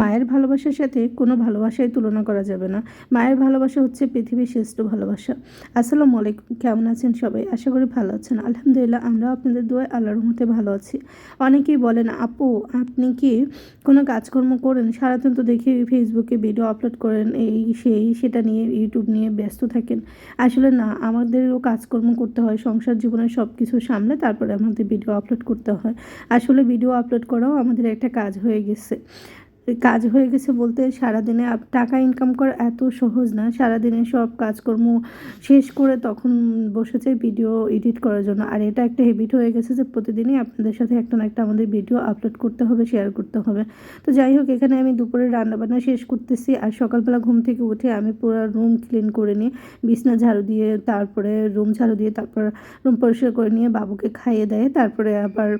মায়ের ভালোবাসার সাথে কোনো ভালোবাসায় তুলনা করা যাবে না। মায়ের ভালোবাসা হচ্ছে পৃথিবীর শ্রেষ্ঠ ভালোবাসা। আসসালামু আলাইকুম। কেমন আছেন সবাই? আশা করি ভালো আছেন। আলহামদুলিল্লাহ, আমরাও আপনাদের দোয়ায় আল্লাহর মতে ভালো আছি। অনেকেই বলেন, আপু, আপনি কি কোনো কাজকর্ম করেন? সারাদিন তো দেখি ফেসবুকে ভিডিও আপলোড করেন, এই, সেই, সেটা নিয়ে ইউটিউব নিয়ে ব্যস্ত থাকেন। আসলে না, আমাদেরও কাজকর্ম করতে হয়, সংসার জীবনের সব কিছু সামলে তারপরে আমাদের ভিডিও আপলোড করতে হয়। আসলে ভিডিও আপলোড করাও আমাদের একটা কাজ হয়ে গেছে। কাজ হয়ে গেছে বলতে সারাদিনে টাকা ইনকাম করা এত সহজ না। সারাদিনে সব কাজকর্ম শেষ করে তখন বসেছে ভিডিও এডিট করার জন্য। আর এটা একটা হেবিট হয়ে গেছে যে প্রতিদিনই আপনাদের সাথে একটা না একটা আমাদের ভিডিও আপলোড করতে হবে শেয়ার করতে হবে। তো যাই হোক, এখানে আমি দুপুরে রান্নাবান্না শেষ করতেছি। আর সকালবেলা ঘুম থেকে উঠে আমি পুরো রুম ক্লিন করে নিয়ে বিছনা ঝাড়ু দিয়ে, তারপরে রুম ঝাড়ু দিয়ে, তারপর রুম পরিষ্কার করে নিয়ে বাবুকে খাইয়ে দেয়। তারপরে আবার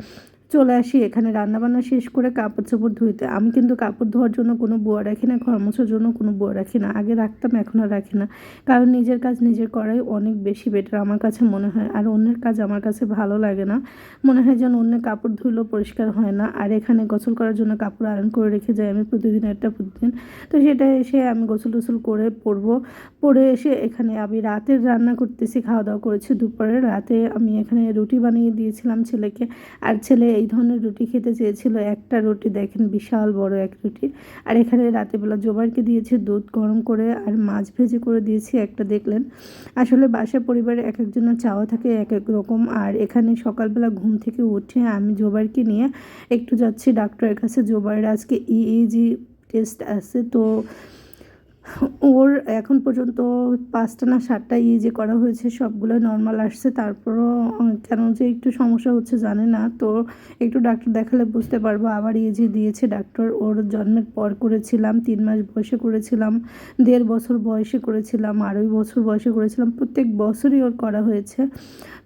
চলে আসি, এখানে রান্নাবান্না শেষ করে কাপড় চোপড় ধুইতে। আমি কিন্তু কাপড় ধোয়ার জন্য কোনো বুয়া রাখি না, ঘর মোছার জন্য কোনো বুয়া রাখি না। আগে রাখতাম, এখন আর রাখি না। কারণ নিজের কাজ, নিজের করাই অনেক বেশি বেটার আমার কাছে মনে হয়। আর অন্যের কাজ আমার কাছে ভালো লাগে না। মনে হয় যেন অন্যের কাপড় ধুইলেও পরিষ্কার হয় না। আর এখানে গোসল করার জন্য কাপড় আয়রন করে রেখে যাই আমি প্রতিদিন, একটা প্রতিদিন। তো সেটা এসে আমি গোসল টোসল করে পরবো। পরে এসে এখানে আমি রাতের রান্না করতেছি, খাওয়া দাওয়া করেছি দুপুরে রাতে আমি এখানে রুটি বানিয়ে দিয়েছিলাম ছেলেকে। আর ছেলে এই ধরনের রুটি খেতে চেয়েছিল। একটা রুটি দেখেন, বিশাল বড় এক রুটি। আর এখানে রাতেবেলা জোবারকে দিয়েছি দুধ গরম করে আর মাছ ভেজে করে দিয়েছি একটা, দেখলেন। আসলে বাসা পরিবারে এক একজনের চাওয়া থাকে এক এক রকম। আর এখানে সকালবেলা ঘুম থেকে উঠে আমি জোবারকে নিয়ে একটু যাচ্ছি ডাক্তারের কাছে। জোবারের আজকে ইএজি টেস্ট আছে, তো ওর এখন পর্যন্ত পাঁচটা না সাতটা ইয়ে যে করা হয়েছে, সবগুলো নর্মাল আসছে। তারপরও কেন যে একটু সমস্যা হচ্ছে জানে না। তো একটু ডাক্তার দেখালে বুঝতে পারব। আবার ইয়ে যে দিয়েছে ডাক্তার, ওর জন্মের পর করেছিলাম, তিন মাস বয়সে করেছিলাম, দেড় বছর বয়সে করেছিলাম, আড়াই বছর বয়সে করেছিলাম। প্রত্যেক বছরই ওর করা হয়েছে।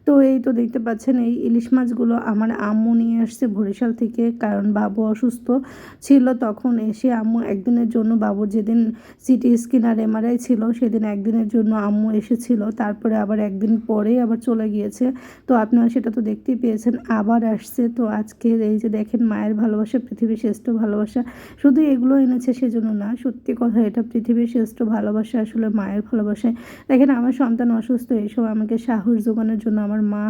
তো এই তো দেখতে পাচ্ছেন, এই ইলিশ মাছগুলো আমার আম্মু নিয়ে আসছে বরিশাল থেকে, কারণ বাবু অসুস্থ ছিল তখন এসে আম্মু একদিনের জন্য বাবুর যেদিন সিটি স্ক্যান আর এমআরআই ছিল, সেদিন একদিনের জন্য আম্মু এসেছিল, তারপরে আবার একদিন পরেই আবার চলে গিয়েছে। তো আপনারা সেটা তো দেখতেই পেয়েছেন, আবার আসছে। তো আজকে এই যে দেখেন, মায়ের ভালোবাসা, পৃথিবীর শ্রেষ্ঠ ভালোবাসা, শুধু এগুলো এনেছে সেজন্য না, সত্যি কথা এটা পৃথিবীর শ্রেষ্ঠ ভালোবাসা আসলে মায়ের ভালোবাসায়। দেখেন, আমার সন্তান অসুস্থ, এইসব আমাকে সাহস যোগানোর জন্য আমার মা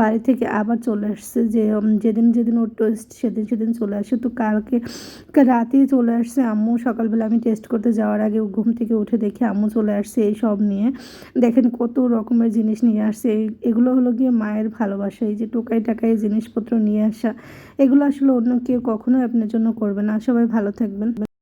বাড়ি থেকে আবার চলে আসছে যে যেদিন যেদিন ওর টেস্ট সেদিন সেদিন চলে আসে। তো কালকে রাতেই চলে আসছে আম্মু, সকালবেলা আমি টেস্ট করতে যাওয়ার আগে ঘুম থেকে উঠে দেখি আম্মু চলে আসছে এই সব নিয়ে। দেখেন কত রকমের জিনিস নিয়ে আসছে। এগুলো হলো গিয়ে মায়ের ভালোবাসা, এই যে টোকাই টাকাই জিনিসপত্র নিয়ে আসা। এগুলো আসলে অন্য কেউ কখনোই আপনার জন্য করবে না। সবাই ভালো থাকবেন।